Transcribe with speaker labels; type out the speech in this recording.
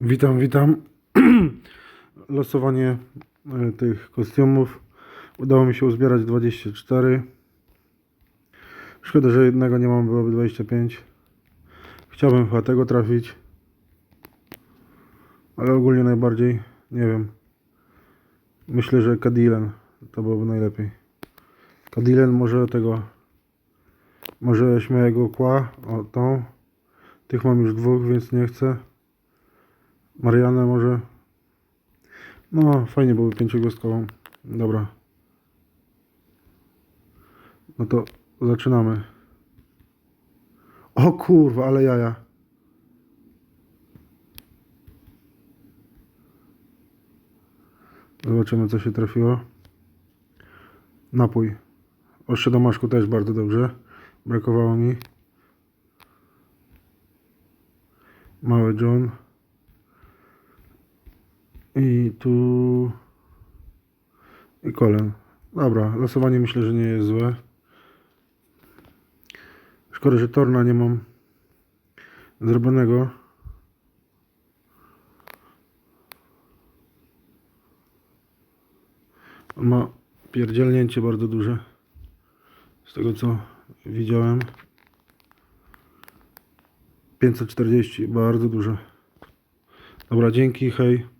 Speaker 1: Witam, witam. Losowanie e, tych kostiumów. Udało mi się uzbierać 24. Szkoda, że jednego nie mam, byłoby 25. Chciałbym chyba tego trafić. Ale ogólnie najbardziej, nie wiem. Myślę, że Cadillac to byłoby najlepiej. Cadillac może tego, może śmiałego kła, o tą. Tych mam już dwóch, więc nie chcę. Marianę może. No, fajnie byłoby pięciogwiazdkową. Dobra. No to zaczynamy. O kurwa, ale jaja. Zobaczymy, co się trafiło. Napój. Ostrze domaszku też bardzo dobrze. Brakowało mi. Mały John. I tu... I kolen. Dobra, losowanie myślę, że nie jest złe. Szkoda, że torna nie mam zrobionego. On ma pierdzielnięcie bardzo duże. Z tego co widziałem. 540, bardzo duże. Dobra, dzięki, hej.